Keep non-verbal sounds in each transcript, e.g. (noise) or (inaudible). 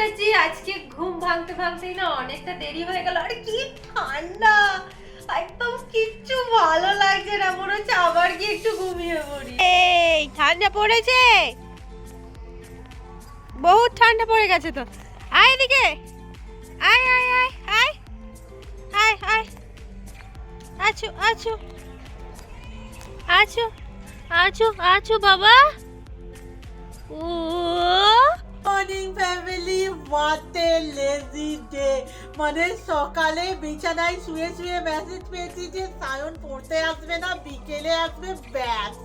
বসেছি আজকে ঘুম ভাঙতে ভাঙতেই না অনেকটা দেরি হয়ে গেল। আরে কি ঠান্ডা! একদম কিচ্ছু ভালো লাগছে না, মনে হচ্ছে আবার একটু ঘুমিয়ে পড়ি। এই, ঠান্ডা পড়েছে? বহুত ঠান্ডা পড়ে গেছে তো। আয় এদিকে। আয় আয় আয় আয়। আয় আয়। আছো আছো। আছো আছো আছো বাবা। ও morning family what a lazy day মানে সকালে বিছানায় শুয়ে শুয়ে মেসেজ পেয়েছি যে, সায়ন পড়তে আসবে না, বিকেলে আসবে, ব্যাস।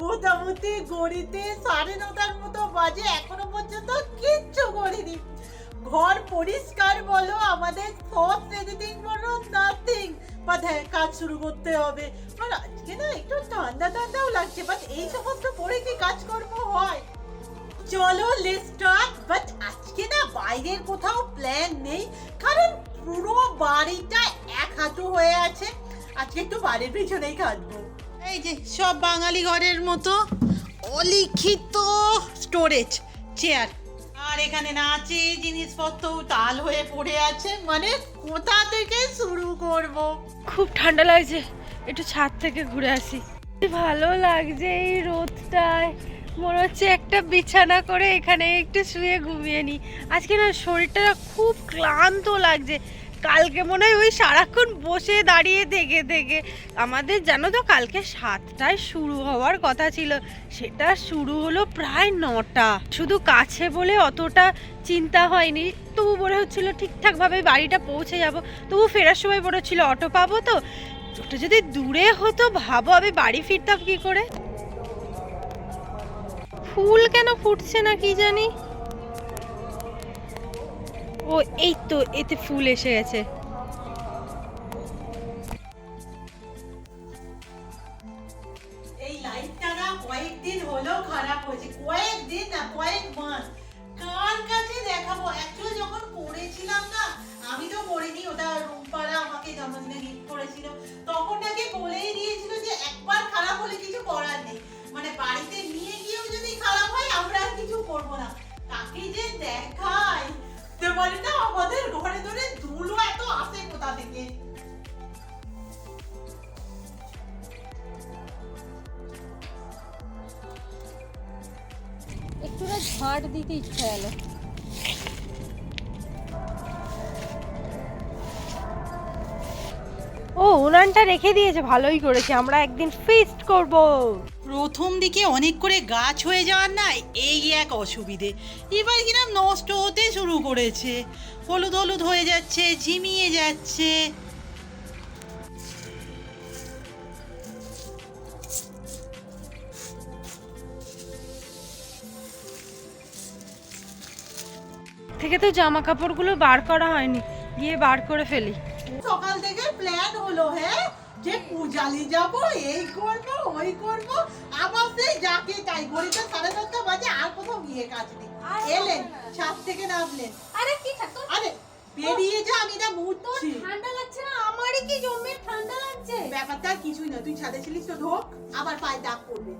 মোটামুটি গড়িতে সাড়ে নটার মতো বাজে, এখনও পর্যন্ত কিচ্ছু করিনি। ঘর পরিষ্কার বলো, আমাদের সব এডিটিং বলো নাথিং বাট হ্যাঁ কাজ শুরু করতে হবে। আজকে না একটু ঠান্ডা ঠান্ডাও লাগছে বাট এই সমস্ত পরে কি কাজকর্ম হয়? চলো লেটস স্টার্ট বাট আজকে না বাইরের কোথাও প্ল্যান নেই কারণ পুরো বাড়িটা এক হাঁটু হয়ে আছে। আজকে একটু বাড়ির পিছনেই কাটবো এই যে সব বাঙালি ঘরের মতো অলিখিত স্টোরেজ চেয়ার আর এখানে নাচে জিনিসপত্র তাল হয়ে পড়ে আছে মানে কোথা থেকে শুরু করব? খুব ঠান্ডা লাগছে একটু ছাদ থেকে ঘুরে আসি। ভালো লাগছে এই রোদটায়। মনে হচ্ছে একটা বিছানা করে এখানে একটু শুয়ে ঘুমিয়ে নি। আজকে না শরীরটা খুব ক্লান্ত লাগছে। কালকে মনে হয় ওই সারাক্ষণ বসে দাঁড়িয়ে থেকে থেকে। আমাদের জানো তো কালকে সাতটায় শুরু হওয়ার কথা ছিল। সেটা শুরু হলো প্রায় নটা। শুধু কাছে বলে অতটা চিন্তা হয়নি। তবু মনে হচ্ছিল ঠিকঠাকভাবে বাড়িটা পৌঁছে যাব। তবু ফেরার সময় মনে হচ্ছিল অটো পাবো তো। ওটা যদি দূরে হতো, ভাবো আমি বাড়ি ফিরতাম কি করে? ফুল কেন ফুটছে না কি জানি? ও, এই তো, এতে ফুল এসে গেছে। এই কয়েকদিন খারাপ হয়েছে। না, কয়েক কার কাছে দেখাবো? যখন করেছিলাম না, আমি তো করিনি ওটা আমাকে করেছিল। তখন নাকি বলেই দিয়েছিল যে একবার খারাপ হলে কিছু করার নেই। মানে বাড়িতে নিয়ে গিয়েও যদি খারাপ হয় আমরা আর কিছু করব না। তাকে যে দেখাই বলে না, আমাদের ঘরে ধরে ধুলো এত আসে কোথা থেকে? একটু ঝাড় দিতে ইচ্ছা গেল। ও, উনানটা রেখে দিয়েছে, ভালোই করেছে। আমরা একদিন ফিস্ট করব। প্রথম দিকে অনেক করে গাছ হয়ে যাওয়ার না এই এক অসুবিধে। এবার কিনা নষ্ট হতে শুরু করেছে। হলুদ হলুদ হয়ে যাচ্ছে ঝিমিয়ে যাচ্ছে। থেকে তো জামা কাপড়গুলো বার করা হয়নি গিয়ে বার করে ফেলি। সকাল থেকে প্ল্যান হলো হ্যাঁ? যে পূজালি যাব এই করব ওই করব। আবার সেই যাকে তাই ঘড়িতে সাড়ে দশটা বাজে আর কোথাও গিয়ে কাজ নেই। এলেন ছাদ থেকে নামলেন। আরে কি থাকতো আরে বেরিয়ে যা আমি না মুহূর্ত ঠান্ডা লাগছে না? আমারই কি জমে ঠান্ডা লাগছে? ব্যাপারটা আর কিছুই না তুই ছাদে ছিলিস তো ঢোক। আবার পায়ে দাগ পড়বে।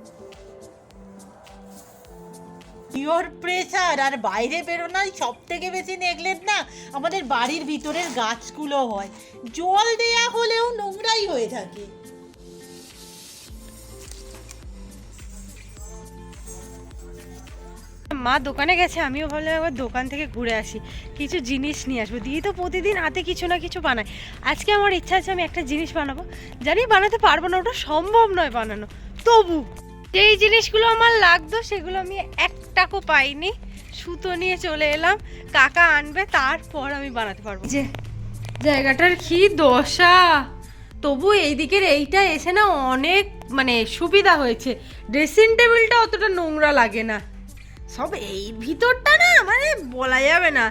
পিওর প্রেসার আর বাইরে বেরোনাই সব থেকে বেশি নেগলেট না? আমাদের বাড়ির ভিতরের গাছগুলো হয়। জল দেয়া হলেও নোংরাই হয়ে থাকে। মা দোকানে গেছে, আমিও ভাবলাম একবার দোকান থেকে ঘুরে আসি। কিছু জিনিস নিয়ে আসব। দিয়ে তো প্রতিদিন হাতে কিছু না কিছু বানাই আজকে আমার ইচ্ছা আছে আমি একটা জিনিস বানাবো। জানি বানাতে পারব না, ওটা সম্ভব নয় বানানো। তবু যেই জিনিসগুলো আমার লাগতো, সেগুলো আমি একটাকও পাইনি। সুতো নিয়ে চলে এলাম, কাকা আনবে, তারপর আমি বানাতে পারব। যে, জায়গাটার কি দশা? তবু এই দিকের এইটা এসে না অনেক মানে সুবিধা হয়েছে। ড্রেসিং টেবিলটা অতটা নোংরা লাগে না। সব এই ভিতরটা না মানে বলা যাবে না।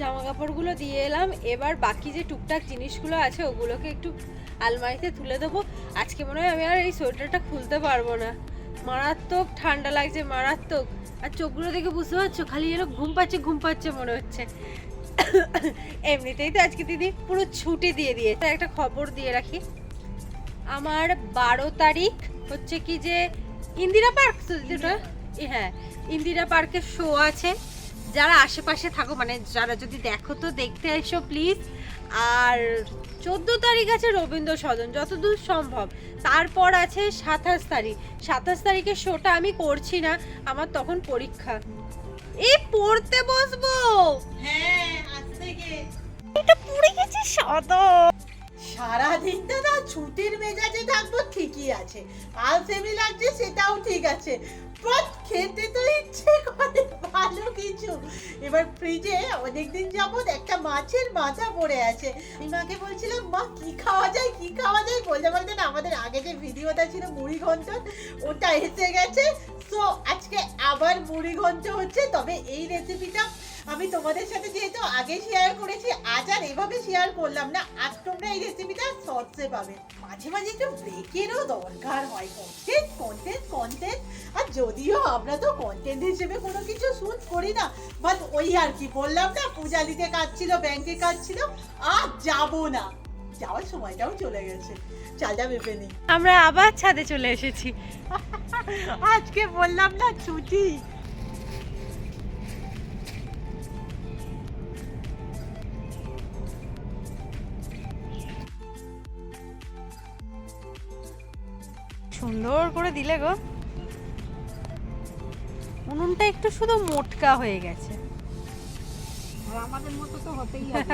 জামা কাপড়গুলো দিয়ে এলাম। এবার বাকি যে টুকটাক জিনিসগুলো আছে ওগুলোকে একটু আলমারিতে তুলে দেবো। আজকে মনে হয় আমি আর এই সোয়েটারটা খুলতে পারব না। মারাত্মক ঠান্ডা লাগছে মারাত্মক। আর চোখগুলো দেখে বুঝতে পারছ? খালি যেন ঘুম পাচ্ছে ঘুম পাচ্ছে মনে হচ্ছে। এমনিতেই তো আজকে দিদি পুরো ছুটি দিয়ে দিয়েছে। একটা খবর দিয়ে রাখি। আমার বারো তারিখ হচ্ছে কি যে ইন্দিরা পার্ক তো? হ্যাঁ ইন্দিরা পার্কের শো আছে। যারা আশেপাশে থাকো মানে যারা যদি দেখো তো দেখতে এসো প্লিজ আর চোদ্দ তারিখ আছে রবীন্দ্র সদন যতদূর সম্ভব। তারপর আছে সাতাশ তারিখ। সাতাশ তারিখে শোটা আমি করছি না আমার তখন পরীক্ষা। এই পড়তে বসবো? হ্যাঁ আজ থেকে। এটা পুড়ে গেছে সাদা। সারাদিন না ছুটির মেজাজে থাকব ঠিকই আছে। আলসেমি লাগছে সেটাও ঠিক আছে। খেতে তো ইচ্ছে করে, ভালো কিছু। এবার ফ্রিজে অনেকদিন যাবত একটা মাছের মাথা পড়ে আছে। আমি মাকে বলছিলাম, মা, কি খাওয়া যায়, কি খাওয়া যায়? বলতে বলতে না, আমাদের আগে যে ভিডিওটা ছিল মুড়ি ঘন্ট, ওটা এসে গেছে। তো আজকে আবার মুড়ি ঘন্ট হচ্ছে, তবে এই রেসিপিটা আমি তোমাদের সাথে যেহেতু আগে শেয়ার করেছি আজ আর এভাবে শেয়ার করলাম না। আজ তোমরা এই রেসিপিটা শর্টসে পাবে। মাঝে মাঝে একটু ব্রেকেরও দরকার হয়। কন্টেন্ট কন্টেন্ট কন্টেন্ট আর যদিও আমরা তো কন্টেন্ট হিসেবে কোনো কিছু শুট করি না বাট ওই আর কি বললাম না পূজালিতে কাজ ছিল ব্যাংকে কাজ ছিল আর যাব না। যাওয়ার সময়টাও চলে গেছে। চালটা মেপে নিই আমরা আবার ছাদে চলে এসেছি। আজকে বললাম না ছুটি। সুন্দর করে দিলে গো। উনুনটা একটু শুধু মোটকা হয়ে গেছে। আমাদের মতো তো হতেই হবে।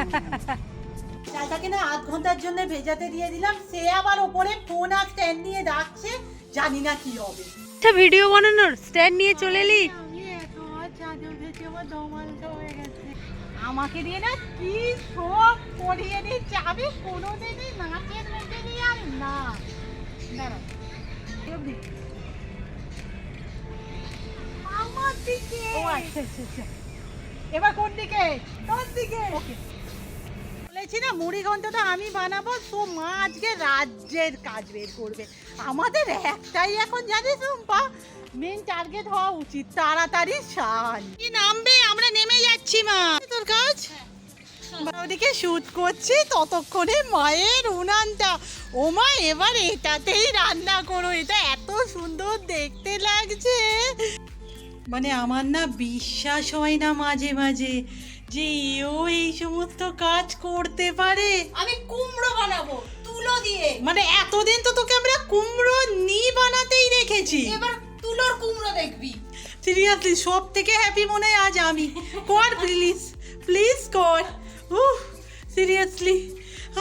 চালটাকে না আধ ঘণ্টার জন্য ভেজাতে দিয়ে দিলাম। সে আবার ওপরে ফোন আর স্ট্যান্ড নিয়ে ডাকছে জানি না কি হবে। আচ্ছা ভিডিও বানানোর স্ট্যান্ড নিয়ে চলে এলি। আমাকে দিয়ে না কি সব করিয়ে দিচ্ছে আমি কোনোদিনই নাচের মধ্যে নিয়ে আর না। দাঁড়াও। আমার দিকে ও আচ্ছা আচ্ছা আচ্ছা এবার কোন দিকে? তোর দিকে? ওকে। বলেছি না মুড়ি ঘন্টটা আমি বানাবো তো মা আজকে রাজ্যের কাজ বের করবে। আমাদের একটাই এখন জানিস রুম্পা? মেন টার্গেট হওয়া উচিত তাড়াতাড়ি সান। কি নামবে? আমরা নেমে যাচ্ছি মা। তোর কাজ? আমরা ওদিকে শুট করছি ততক্ষণে মায়ের উনানটা। ও মা এবার এটাতেই রান্না করো এটা এত সুন্দর দেখতে লাগছে। মানে আমার না বিশ্বাস হয় না মাঝে মাঝে যে এও এই সমস্ত কাজ করতে পারে। আমি কুমড়ো বানাবো তুলো দিয়ে। মানে এতদিন তো তোকে আমরা কুমড়ো নি বানাতেই রেখেছি এবার তুলোর কুমড়ো দেখবি। সিরিয়াসলি সব থেকে হ্যাপি মনে হয় আজ আমি। কর প্লিজ প্লিজ কর। উহ সিরিয়াসলি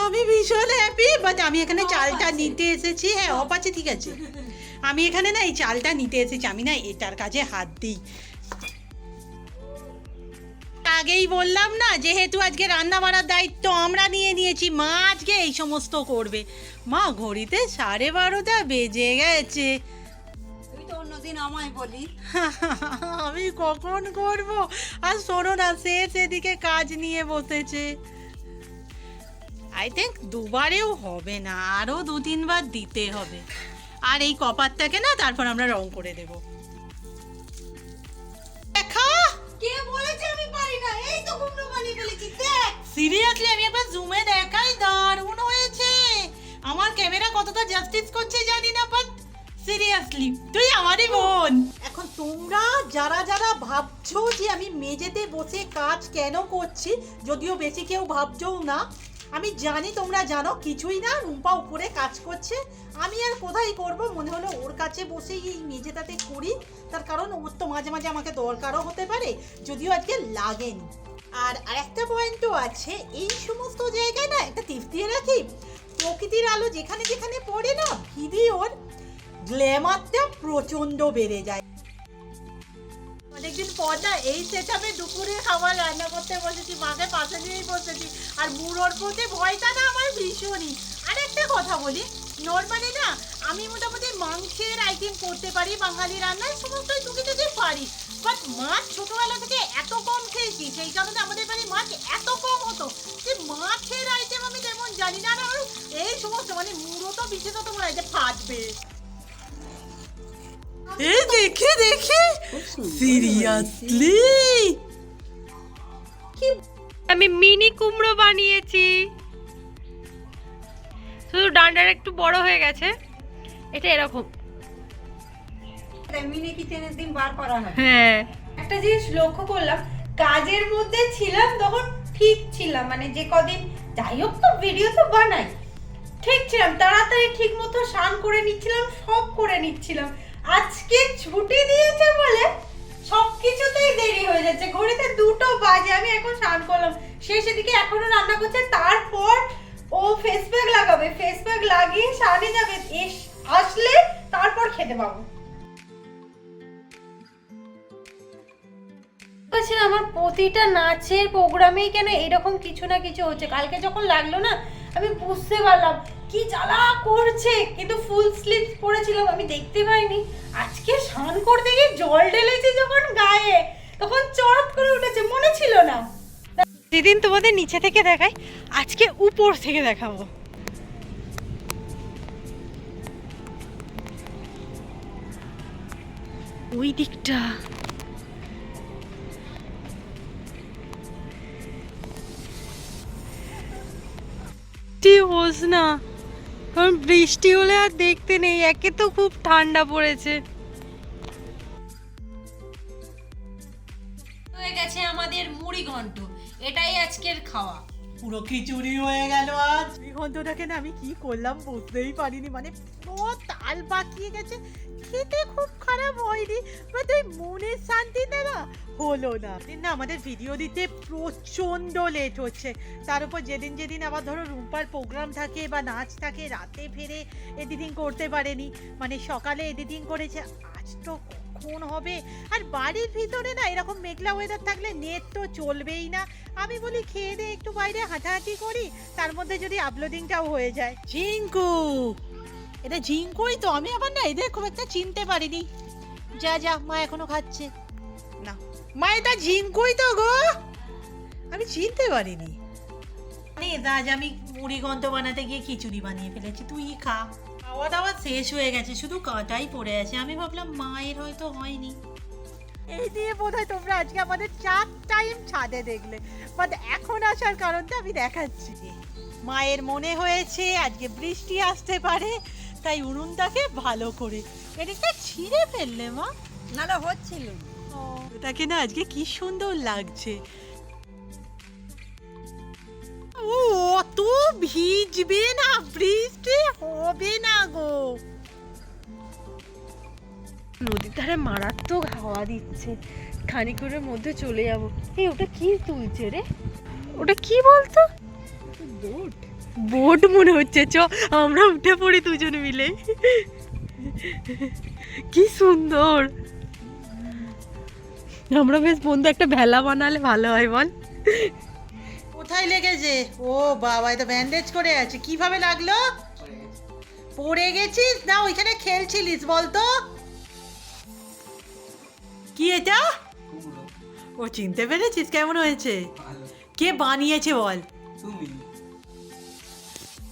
আমি ভীষণ হ্যাপি বাট আমি এখানে চালটা নিতে এসেছি। হ্যাঁ অপ আছে ঠিক আছে। (laughs) আমি এখানে না এই চালটা নিতে এসেছি। আমি না এটার কাজে হাত দিই। আগেই বললাম না যেহেতু আজকে রান্না বাড়ার দায়িত্ব আমরা নিয়ে নিয়েছি মা আজকে এই সমস্ত করবে। মা ঘড়িতে সাড়ে বারোটা বেজে গেছে। তুই আমায় বলি। (laughs) আমি কখন করব? আর শোনো না সে সেদিকে কাজ নিয়ে বসেছে। আই থিঙ্ক দুবারেও হবে না আরও দু তিনবার দিতে হবে। আর এই কপারটাকে না তারপর আমরা রং করে দেব। দেখা! কে বলেছে আমি পারি না? এই তো কুমড়ো বানিয়ে ফেলেছি দেখ। সিরিয়াসলি আমি একবার জুমে দেখাই দারুণ হয়েছে। আমার ক্যামেরা কতটা জাস্টিস করছে জানি না বাট সিরিয়াসলি তুই আমারই বোন। এখন তোমরা যারা যারা ভাবছ যে আমি মেঝেতে বসে কাজ কেন করছি, যদিও বেশি কেউ ভাবছেও না, আমি জানি তোমরা জানো কিছুই না, রুম্পা উপরে কাজ করছে। আমি আর কোথায় করব? মনে হলো ওর কাছে বসেই এই মেঝেটাতে করি। তার কারণ ওর তো মাঝে মাঝে আমাকে দরকারও হতে পারে, যদিও আজকে লাগেনি। আর আরেকটা পয়েন্টও আছে, এই সমস্ত জায়গায় না একটা দিয়ে রাখি। প্রকৃতির আলো যেখানে যেখানে পড়ে না ভিডিওর গ্ল্যামারটা প্রচণ্ড বেড়ে যায়। অনেকদিন পর না এই সেটাপে দুপুরে খাবার রান্না করতে বসেছি, মাকে পাশে নিয়েই বসেছি, আর বুড়োর প্রতি ভয়টা না আমার ভীষণই। আর একটা কথা বলি নর্মালি না আমি মোটামুটি মাংসের আইটেম করতে পারি, বাঙালি রান্নায় সমস্তই টুকি টুকি পারি বাট মাছ ছোটবেলা থেকে এত কম খেয়েছি, সেই কারণে আমাদের বাড়ি মাছ এত কম হতো যে মাছের আইটেম আমি তেমন জানি না আর এই সমস্ত মানে মুড়ো তো বিশেষত মনে হয় যে ফাটবে। এ দেখে দেখে সিরিয়াসলি আমি মিনি কুমড়ো বানিয়েছি। শুধু ডান্ডার একটু বড় হয়ে গেছে। এটা এরকম। মিনি কিচেনের দিন বার করা হয়। হ্যাঁ। একটা জিনিস লক্ষ্য করলাম কাজের মধ্যে ছিলাম তখন ঠিক ছিলাম মানে যে কদিন যাই হোক তো ভিডিও তো বানাই। ঠিক ছিলাম তাড়াতাড়ি ঠিক মতো স্নান করে নিচ্ছিলাম সব করে নিচ্ছিলাম। আজকে ছুটি দিয়েছে বলে সব কিছুতেই দেরি হয়ে যাচ্ছে। ঘড়িতে দুটো বাজে, আমি এখন স্নান করলাম। শেষের সেদিকে এখনও রান্না করছে, তারপর ও ফেস প্যাক লাগাবে। ফেস প্যাক লাগিয়ে স্নানে যাবে। আসলে তারপর খেতে পাবো। বলছি, আমার প্রতিটা নাচের প্রোগ্রামেই কেন এরকম কিছু না কিছু হচ্ছে? কালকে যখন লাগল না, আমি বুঝতে পারলাম কি জ্বালা করছে, কিন্তু ফুল স্লিভ পরেছিলাম আমি দেখতে পাইনি। আজকে স্নান করতে গিয়ে জল ঢেলেছি যখন গায়ে, তখন চট করে উঠেছে, মনে ছিল না। যেদিন তোমাদের নিচে থেকে দেখাই, আজকে উপর থেকে দেখাবো। ওই দিকটা। বৃষ্টি হোস না। কারণ বৃষ্টি হলে আর দেখতে নেই একে তো খুব ঠান্ডা পড়েছে। হয়ে গেছে আমাদের মুড়ি ঘন্ট এটাই আজকের খাওয়া। পুরো খিচুড়ি হয়ে গেল আজ। ঘন্টটাকে না আমি কি করলাম বুঝতেই পারিনি মানে পুরো তাল পাকিয়ে গেছে খেতে খুব খারাপ হয়নি। বাট ওই মনের শান্তিতে না হলো না। না আমাদের ভিডিও দিতে প্রচণ্ড লেট হচ্ছে। তার উপর যেদিন যেদিন আবার ধরো রুম্পার প্রোগ্রাম থাকে বা নাচ থাকে, রাতে ফেরে এডিটিং করতে পারেনি। মানে সকালে এডিটিং করেছে, আজ তো কখন হবে? আর বাড়ির ভিতরে না এরকম মেঘলা ওয়েদার থাকলে নেট তো চলবেই না। আমি বলি, খেয়ে দিয়ে একটু বাইরে হাঁটাহাঁটি করি, তার মধ্যে যদি আপলোডিংটাও হয়ে যায়। ঝিঙ্কু! এটা ঝিঙ্কুই তো, আমি আবার না এদের খুব একটা চিনতে পারিনি। যা যা মা এখনও খাচ্ছে। না। মা এটা ঝিঙ্কুই তো গো? আমি চিনতে পারিনি। মানে আজ আমি মুড়ি গন্ধ বানাতে গিয়ে খিচুড়ি বানিয়ে ফেলেছি তুই খা। খাওয়া দাওয়া শেষ হয়ে গেছে শুধু কাটাই পড়ে আছে আমি ভাবলাম মায়ের হয়তো হয়নি। এই দিয়ে বোধহয় তোমরা আজকে আমাদের চার টাইম ছাদে দেখলে। বাট এখন আসার কারণটা আমি দেখাচ্ছি। মায়ের মনে হয়েছে আজকে বৃষ্টি আসতে পারে তাই উনুনটাকে ভালো করে এটা ছিঁড়ে ফেললে মা। নাহলে হচ্ছিল। এটাকে না আজকে কি সুন্দর লাগছে। ও অত ভিজবে না বৃষ্টি হবে না গো। নদীর ধারে মারাত্মক হাওয়া দিচ্ছে। খানিকুরের মধ্যে চলে যাব। এই ওটা কি তুলছে রে? ওটা কি বলতো? বোট। বোট মনে হচ্ছে চ আমরা উঠে পড়ি দুজন মিলে। (laughs) কি সুন্দর। আমরা বেশ বন্ধু একটা ভেলা বানালে ভালো হয় বল। কোথায় লেগেছে? ও বাবা এটা ব্যান্ডেজ করে আছে। কীভাবে লাগল? পড়ে গেছিস? না ওইখানে খেলছিলিস বলতো কি এটা? ও চিনতে পেরেছিস কেমন হয়েছে? কে বানিয়েছে বল? তুমি।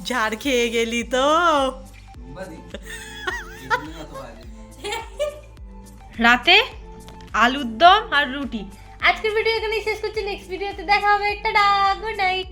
ঝাড় খেয়ে গেলি তো। রাতে আলুর দম আর রুটি। আজকের ভিডিও এখানেই শেষ করছি। নেক্সট ভিডিওতে দেখা হবে। Tata good night